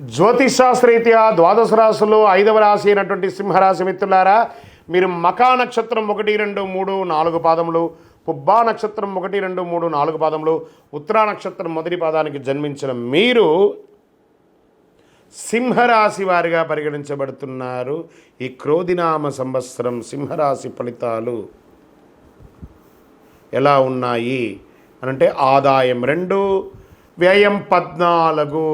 జ్యోతిషాస్త్రీత్యా ద్వాదశ రాశులు ఐదవ రాశి అయినటువంటి సింహరాశి మిత్రులారా మీరు మకా నక్షత్రం ఒకటి రెండు మూడు నాలుగు పాదములు పుబ్బా నక్షత్రం ఒకటి రెండు మూడు నాలుగు పాదములు ఉత్తరా నక్షత్రం మొదటి పాదానికి జన్మించిన మీరు సింహరాశి వారిగా పరిగణించబడుతున్నారు. ఈ క్రోధినామ సంవత్సరం సింహరాశి ఫలితాలు ఎలా ఉన్నాయి? అనంటే ఆదాయం రెండు వ్యయం పద్నాలుగు.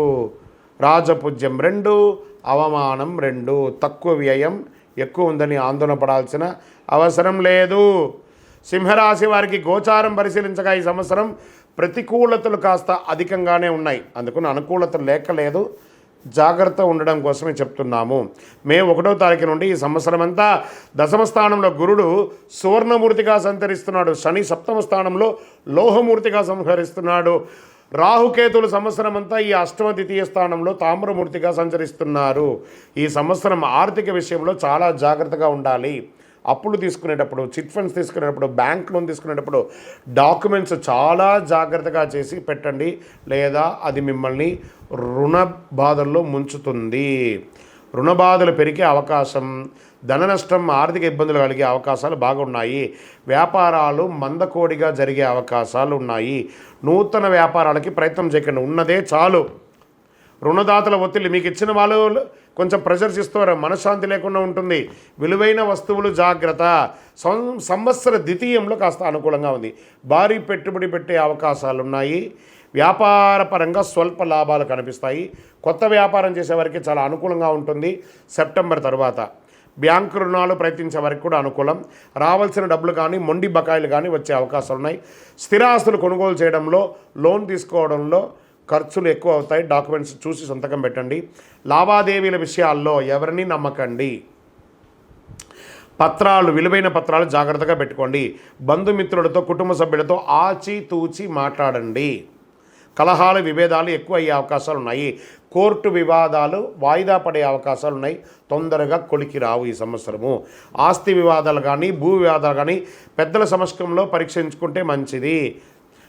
రాజపూజ్యం రెండు అవమానం రెండు తక్కువ వ్యయం ఎక్కువ ఉందని ఆందోళన పడాల్సిన అవసరం లేదు. సింహరాశి వారికి గోచారం పరిశీలించగా ఈ సంవత్సరం ప్రతికూలతలు కాస్త అధికంగానే ఉన్నాయి. అందుకని అనుకూలతలు లేకలేదు జాగ్రత్త ఉండడం కోసమే చెప్తున్నాము. మే ఒకటో తారీఖు నుండి ఈ సంవత్సరం అంతా దశమ స్థానంలో గురుడు సువర్ణమూర్తిగా సంచరిస్తున్నాడు. శని సప్తమ స్థానంలో లోహమూర్తిగా సంహరిస్తున్నాడు. రాహుకేతులు సంవత్సరం అంతా ఈ అష్టమ ద్వితీయ స్థానంలో తామ్రమూర్తిగా సంచరిస్తున్నారు. ఈ సంవత్సరం ఆర్థిక విషయంలో చాలా జాగ్రత్తగా ఉండాలి. అప్పులు తీసుకునేటప్పుడు చిట్ ఫండ్స్ తీసుకునేటప్పుడు బ్యాంక్ లోన్ తీసుకునేటప్పుడు డాక్యుమెంట్స్ చాలా జాగ్రత్తగా చేసి పెట్టండి. లేదా అది మిమ్మల్ని రుణ బాధల్లో ముంచుతుంది. రుణ బాధలు పెరిగే అవకాశం ధన నష్టం ఆర్థిక ఇబ్బందులు కలిగే అవకాశాలు బాగున్నాయి. వ్యాపారాలు మందకోడిగా జరిగే అవకాశాలు ఉన్నాయి. నూతన వ్యాపారాలకి ప్రయత్నం చేయకండి. ఉన్నదే చాలు. రుణదాతల ఒత్తిడి మీకు ఇచ్చిన వాళ్ళు కొంచెం ప్రెషర్స్ ఇస్తారు మనశ్శాంతి లేకుండా ఉంటుంది. విలువైన వస్తువులు జాగ్రత్త. సం- సంవత్సర ద్వితీయంలో కాస్త అనుకూలంగా ఉంది. భారీ పెట్టుబడి పెట్టే అవకాశాలు వ్యాపారపరంగా వ్యాపార పరంగా స్వల్ప లాభాలు కనిపిస్తాయి. కొత్త వ్యాపారం చేసే వారికి చాలా అనుకూలంగా ఉంటుంది. సెప్టెంబర్ తర్వాత బ్యాంకు రుణాలు ప్రయత్నించే వారికి కూడా అనుకూలం. రావాల్సిన డబ్బులు కానీ మొండి బకాయిలు కానీ వచ్చే అవకాశాలు ఉన్నాయి. స్థిరాస్తులు కొనుగోలు చేయడంలో లోన్ తీసుకోవడంలో ఖర్చులు ఎక్కువ అవుతాయి. డాక్యుమెంట్స్ చూసి సంతకం పెట్టండి. లావాదేవీల విషయాల్లో ఎవరిని నమ్మకండి? పత్రాలు విలువైన పత్రాలు జాగ్రత్తగా పెట్టుకోండి. బంధుమిత్రులతో కుటుంబ సభ్యులతో ఆచి తూచి మాట్లాడండి. కలహాలు విభేదాలు ఎక్కువ అయ్యే అవకాశాలు ఉన్నాయి కోర్టు వివాదాలు వాయిదా పడే అవకాశాలు ఉన్నాయి తొందరగా కొలికి రావు ఈ సంవత్సరము. ఆస్తి వివాదాలు కానీ భూ వివాదాలు కానీ పెద్దల సమక్షంలో పరీక్షించుకుంటే మంచిది.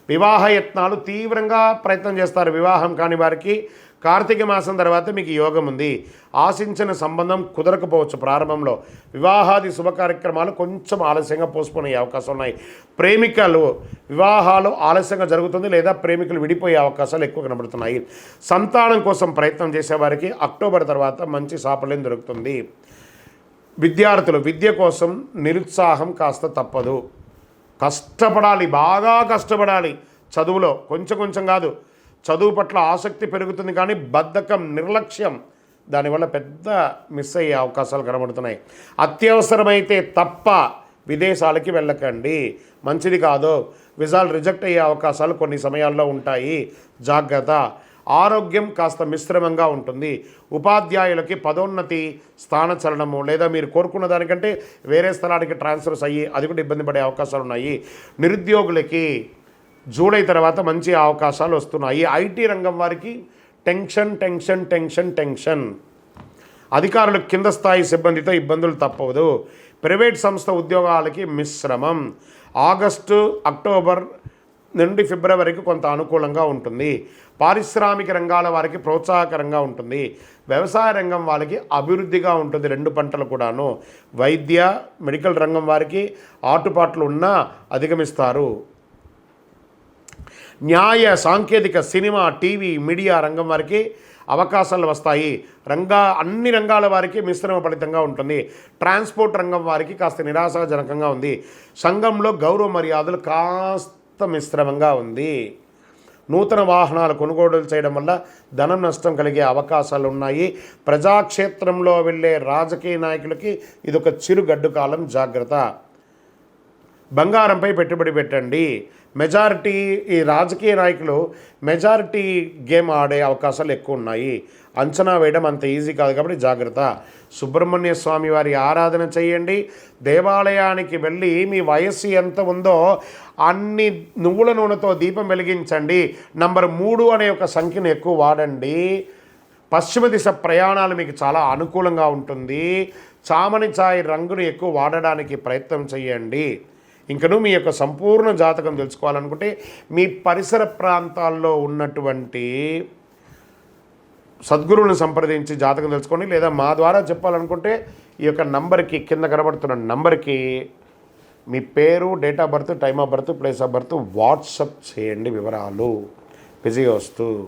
వివాహ యత్నాలు తీవ్రంగా ప్రయత్నం చేస్తారు. వివాహం కాని వారికి కార్తీక మాసం తర్వాత మీకు యోగం ఉంది. ఆశించిన సంబంధం కుదరకపోవచ్చు ప్రారంభంలో. వివాహాది శుభ కార్యక్రమాలు కొంచెం ఆలస్యంగా పోస్పోన్ అయ్యే ఉన్నాయి. ప్రేమికలు వివాహాలు ఆలస్యంగా జరుగుతుంది లేదా ప్రేమికులు విడిపోయే అవకాశాలు ఎక్కువ కనబడుతున్నాయి. సంతానం కోసం ప్రయత్నం చేసేవారికి అక్టోబర్ తర్వాత మంచి సాఫల్యం దొరుకుతుంది. విద్యార్థులు విద్య కోసం నిరుత్సాహం కాస్త తప్పదు. కష్టపడాలి బాగా కష్టపడాలి. చదువులో కొంచెం కొంచెం కాదు. చదువు పట్ల ఆసక్తి పెరుగుతుంది కానీ బద్ధకం నిర్లక్ష్యం దానివల్ల పెద్ద మిస్ అయ్యే అవకాశాలు కనబడుతున్నాయి. అత్యవసరమైతే తప్ప విదేశాలకి వెళ్ళకండి. మంచిది కాదు. విజాలు రిజెక్ట్ అయ్యే అవకాశాలు కొన్ని సమయాల్లో ఉంటాయి. జాగ్రత్త. ఆరోగ్యం కాస్త మిశ్రమంగా ఉంటుంది. ఉపాధ్యాయులకి పదోన్నతి స్థానచలనము లేదా మీరు కోరుకున్న దానికంటే వేరే స్థలానికి ట్రాన్స్ఫర్స్ అయ్యి అది కూడా ఇబ్బంది పడే అవకాశాలు ఉన్నాయి. నిరుద్యోగులకి జూలై తర్వాత మంచి అవకాశాలు వస్తున్నాయి. ఐటీ రంగం వారికి టెన్షన్ టెన్షన్ టెన్షన్ టెన్షన్. అధికారులు కింద స్థాయి సిబ్బందితో ఇబ్బందులు తప్పవదు. ప్రైవేట్ సంస్థ ఉద్యోగాలకి మిశ్రమం. ఆగస్టు అక్టోబర్ నుండి ఫిబ్రవరికి కొంత అనుకూలంగా ఉంటుంది. పారిశ్రామిక రంగాల వారికి ప్రోత్సాహకరంగా ఉంటుంది. వ్యవసాయ రంగం వాళ్ళకి అభివృద్ధిగా ఉంటుంది రెండు పంటలు కూడాను. వైద్య మెడికల్ రంగం వారికి ఆటుపాట్లు ఉన్నా అధిగమిస్తారు. న్యాయ సాంకేతిక సినిమా టీవీ మీడియా రంగం వారికి అవకాశాలు వస్తాయి. రంగా అన్ని రంగాల వారికి మిశ్రమ ఫలితంగా ఉంటుంది. ట్రాన్స్పోర్ట్ రంగం వారికి కాస్త నిరాశాజనకంగా ఉంది. సంఘంలో గౌరవ మర్యాదలు కాస్త మిశ్రమంగా ఉంది. నూతన వాహనాలు కొనుగోలు చేయడం వల్ల ధనం నష్టం కలిగే అవకాశాలు ఉన్నాయి. ప్రజాక్షేత్రంలో వెళ్ళే రాజకీయ నాయకులకి ఇదొక చిరుగడ్డు కాలం జాగ్రత్త. బంగారంపై పెట్టుబడి పెట్టండి. మెజారిటీ ఈ రాజకీయ నాయకులు మెజారిటీ గేమ్ ఆడే అవకాశాలు ఎక్కువ ఉన్నాయి. అంచనా వేయడం అంత ఈజీ కాదు కాబట్టి జాగ్రత్త. సుబ్రహ్మణ్య స్వామి వారి ఆరాధన చేయండి. దేవాలయానికి వెళ్ళి మీ వయస్సు ఎంత ఉందో అన్ని నువ్వుల నూనెతో దీపం వెలిగించండి. నంబర్ మూడు అనే ఒక సంఖ్యను ఎక్కువ వాడండి. పశ్చిమ దిశ ప్రయాణాలు మీకు చాలా అనుకూలంగా ఉంటుంది. చామని ఛాయ్ రంగును ఎక్కువ వాడడానికి ప్రయత్నం చేయండి. ఇంకను మీ యొక్క సంపూర్ణ జాతకం తెలుసుకోవాలనుకుంటే మీ పరిసర ప్రాంతాల్లో ఉన్నటువంటి సద్గురువుని సంప్రదించి జాతకం తెలుసుకోండి. లేదా మా ద్వారా చెప్పాలనుకుంటే ఈ యొక్క నంబర్కి కింద కనబడుతున్న నంబర్కి మీ పేరు date of birth time of birth place of birth WhatsApp చేయండి వివరాలు. బిజీ వస్తూ